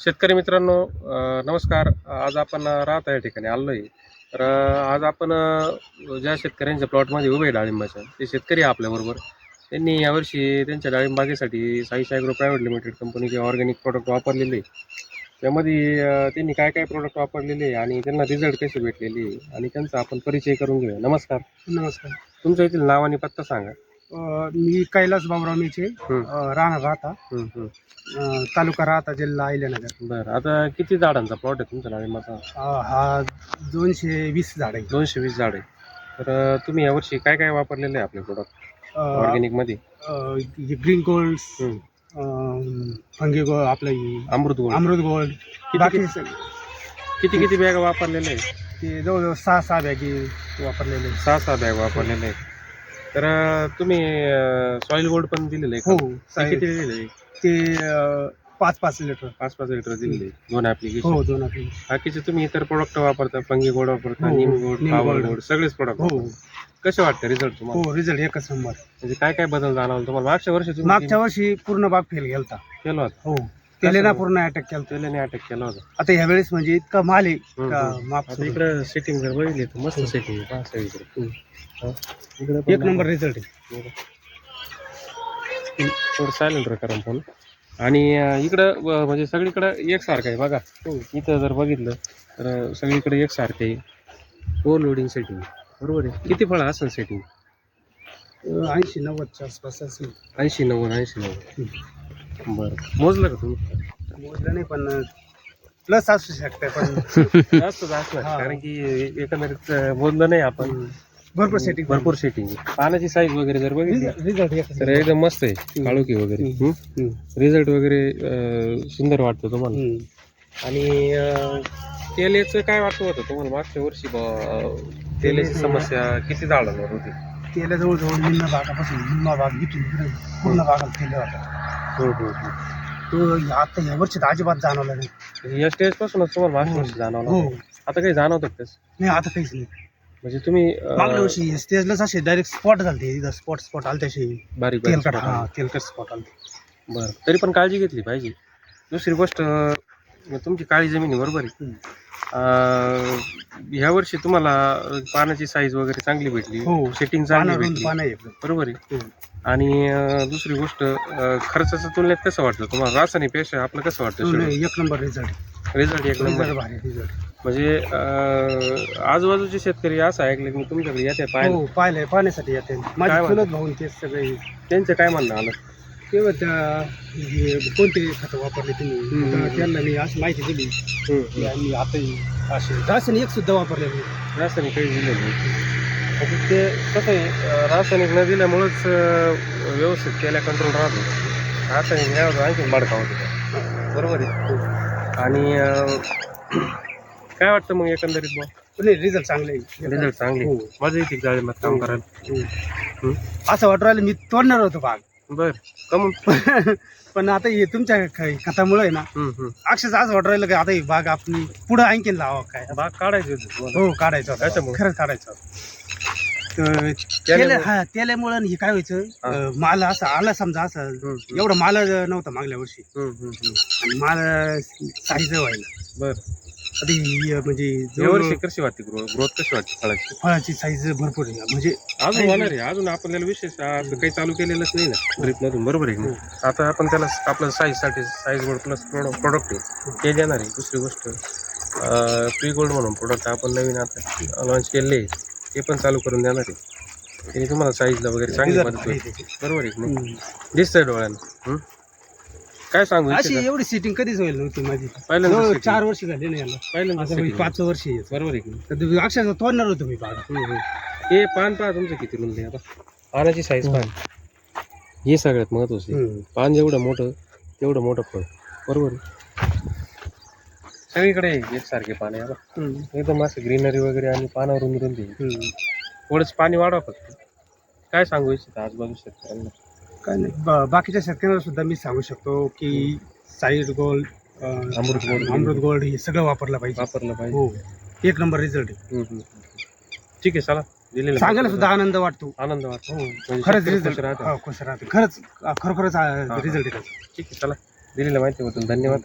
शेतकरी मित्रांनो नमस्कार. आज आपण राहत आहे या ठिकाणी आलो आहे तर आज आपण ज्या शेतकऱ्यांच्या प्लॉटमध्ये उभे आहे डाळिंबाच्या ते शेतकरी आहे आपल्याबरोबर त्यांनी यावर्षी त्यांच्या डाळिंब बागेसाठी साई ॲग्रो प्रायव्हेट लिमिटेड कंपनीचे ऑर्गॅनिक प्रोडक्ट वापरलेले आहे. त्यामध्ये त्यांनी काय काय प्रोडक्ट वापरलेले आहे आणि त्यांना रिझल्ट कसे भेटलेले आहे आणि त्यांचा आपण परिचय करून घेऊया. नमस्कार. नमस्कार. तुमच्या येथील नाव आणि पत्ता सांगा. मी कैलास बाबराव मेचे राहणार राहता. अ, तालुका राहता जिल्हा अहिल्यानगर. बरं आता किती झाडांचा प्लॉट आहे तुमच्या डाळिंबाचा अ, हा दोनशे वीस झाड आहे दोनशे वीस झाड आहे तर अ, तुम्ही यावर्षी काय काय वापरलेले आहे आपले प्रोडक्ट अ, ऑर्गॅनिकमध्ये? अ, हे ग्रीन गोल्ड. फंगी गोल्ड आपलं हे अमृत गोल्ड अमृत गोल्ड बाकी किती किती बॅग वापरलेले आहे ते जवळजवळ सहा सहा बॅगी वापरलेले सहा सहा बॅग वापरलेले आहे तर तुम्ही सॉइल गोल्ड पण दिलेलं आहे हो का? ते साहेब. किती दिलेलं आहे? ते अ, पाच पाच लिटर. पाच पाच लिटर दिलेले. दोन ऍप्लिकेशन हो दोन आपले बाकीचे तुम्ही इतर प्रोडक्ट वापरता फंगी गोल्ड वापरता हो, neem gold neem power gold. Gold सगळेच प्रोडक्ट हो. कसे वाटतं रिझल्ट तुम्हाला? हो रिझल्ट एकच नंबर. म्हणजे काय काय बदल जाणवला तुम्हाला? मागच्या वर्षी तुम्ही मागच्या वर्षी पूर्ण बाग फेल गेलता केलं होतं. हो. त्याला ना पूर्ण अटॅक केला तेलाने अटॅक केला होता. आता ह्या वेळेस म्हणजे इतका माल आहे का हम्म. माफ आता सोडून. इकडे सेटिंग जर बघितली तर मस्त सेटिंग सगळीकडे. इकडे. एक नंबर रिझल्ट आहे. थोडं सायलेंट करा फोन आणि अं, इकडं अं, म्हणजे सगळीकडं एकसारखं आहे बघा. इथं जर बघितलं तर अं, सगळीकडे एकसारखं आहे. ओव्हर लोडिंग सेटिंग बरोबर आहे. किती फळं असेल सेटिंग ऐंशी नव्वदच्या आसपास असेल. ऐंशी नव्वद ऐंशी नव्वद. बरं. मोजलं का तुम्ही? मोजलं नाही पण प्लस असू शकते पण. जास्त जास्त. कारण की एकंदरीत अं, मोजलं नाही आपण. भरपूर सेटिंग भरपूर सेटिंग पानाची साईज वगैरे जर बघितली रिझल्ट तर एकदम मस्त आहे काळोखी वगैरे. हम्म. रिझल्ट वगैरे अं, सुंदर वाटतं तुम्हाला. आणि अं, तेलेचं काय वाटतं होतं तुम्हाला? मागच्या वर्षी ब- तेलाची समस्या किती झाडांवर होती? त्याला जवळजवळ निम्न भागापासून निम्मा भाग इथून इकडे पूर्ण भागाला केलं होता. तो आता या वर्षी तर अजिबात जाणवला नाही. या स्टेज पासूनच तुम्हाला मागच्या वर्षी जाणवलं हो. होतं. आता काही जाणवतं तसं नाही आता काहीच नाही. म्हणजे तुम्ही अं, मागल्या वर्षी स्टेजलाच असे डायरेक्ट स्पॉट झालते. इथं स्पॉट स्पॉट आलते असे. बारीक बारीक तेलकट हा. तेलकट स्पॉट आलते. बरं तरी पण काळजी घेतली पाहिजे. दुसरी गोष्ट अं, तुमची काळी जमीन आहे बरोबर आहे. ह्या वर्षी तुम्हाला पानाची साईज वगैरे चांगली भेटली. हो. सेटिंग चांगली पानं भेटली. पानं आहे. बरोबर आहे. हम्म. आणि अं, दुसरी गोष्ट अं, खर्चाच्या तुलनेत कसं वाटतं तुम्हाला? रासायनिकपेक्षा आपलं कसं वाटतं एक नंबर रिझल्ट रिझल्ट एक नंबर. रिझल्ट भारी रिझल्ट म्हणजे अं, आजूबाजूचे शेतकरी असं ऐकलं की मी तुमच्याकडे येते पाहिलं हो पाहिलंय पाहण्यासाठी येते माझे? चुलत भाऊन सगळे. त्यांचं काय म्हणणं आलं? तेव्हा त्या हे कोणते खतं वापरले तुम्ही? हम्म. तर त्यांना मी अशी माहिती दिली. की आम्ही आता असे रासायनिक सुद्धा वापरले नाही. रासायनिक काही दिलं नाही. ते कसं आहे अं, रासायनिक न दिल्यामुळंच अं, व्यवस्थित केल्या कंट्रोल राहतो. रासायनिक नाही होतं आणखी बडका होतो. बरोबर आहे. आणि अं, काय वाटतं मग एकंदरीत मग? नाही रिझल्ट चांगले रिझल्ट चांगले हो. मजा येते जाळीमध्ये काम करायला. हम्म. असं वाटू राहिलं मी तोडणार होतो भाग. बर कमून पण आता हे तुमच्या ख- खतामुळे आहे ना. अक्षरशः असं वाटू राहिलं की आता ही बाग आपली पुढे आणखीन लावा काय बाग काढायची होती तुम्हाला. हो काढायचं होतं. खरंच काढायचं होतं. तर त्याल्यामुळे? तेल- हा त्याल्यामुळं हे काय व्हायचं हा. अं, माल असं आला समजा असं हम्म, हम्म. एवढा माल नव्हता मागल्या वर्षी हम्म, हम्म, हम्म. आणि माल साईज व्हायला बर आता ही, म्हणजे यावर्षी जवळजवळ कशी वाटते? ग्रोथ कशी वाटते फळाची? फळाची साईज भरपूर आहे. म्हणजे अजून होणार आहे. अजून आपल्याला विशेष असं काही चालू केलेलंच नाही ना ड्रीप मधून बरोबर आहे की नाही? आता आपण त्याला आपलं साईजसाठी साईज गोल्ड प्लस प्रोडक्ट आहे. ते देणार आहे. दुसरी गोष्ट प्री गोल्ड म्हणून प्रोडक्ट आपण नवीन आता लॉन्च केले ते पण चालू करून देणार आहे. ते तुम्हाला साईजला वगैरे चांगली मदत आहे होईल. बरोबर आहे की नाही? हम्म. दिसतंय डोळ्यांना हं? काय सांगू अशी इच्छिता? एवढी सिटिंग कधीच होईल नव्हती माझी setting. चार वर्ष झाले ना याला पहिल्यांदा आता मी setting. पाच वर्ष याचं. बरोबर आहे की नाही? अक्षरशः तोडणार होतो मी बागा हम्म, हम्म. हे पान पहा तुमचं किती रुंद आहे आता पानाची साईज पान हे सगळ्यात महत्वाचं आहे. हम्म. पान जेवढं मोठं तेवढं मोठं फळ बरोबर आहे. सगळीकडे एकसारखे पान आहे आता हम्म. एकदम असं ग्रीनरी वगैरे आणि पानावर रुंद रुंद आहे. हम्म. थोडंच पाणी वाढवा फक्त काय सांगू इच्छित आजूबाजू शेतकऱ्यांना काय नाही. बा- बाकीच्या शेतकऱ्यांना सुद्धा मी सांगू शकतो की साईड गोल्ड अं, अमृत गोल्ड. अमृत गोल्ड हे सगळं वापरलं पाहिजे. वापरलं पाहिजे. हो. एक नंबर रिझल्ट आहे. हम्म, हम्म, हम्म. ठीक आहे चला. दिलेल्या सांगायला सुद्धा आनंद वाटतो. आनंद वाटतो. म्हणजे खरंच शेतकरी रिझल्ट खुश राहतात. खुश राहते खरंच खरोखरच हा. रिझल्ट आहे त्याचा. ठीक आहे चला. दिलेल्या माहितीबद्दल धन्यवाद.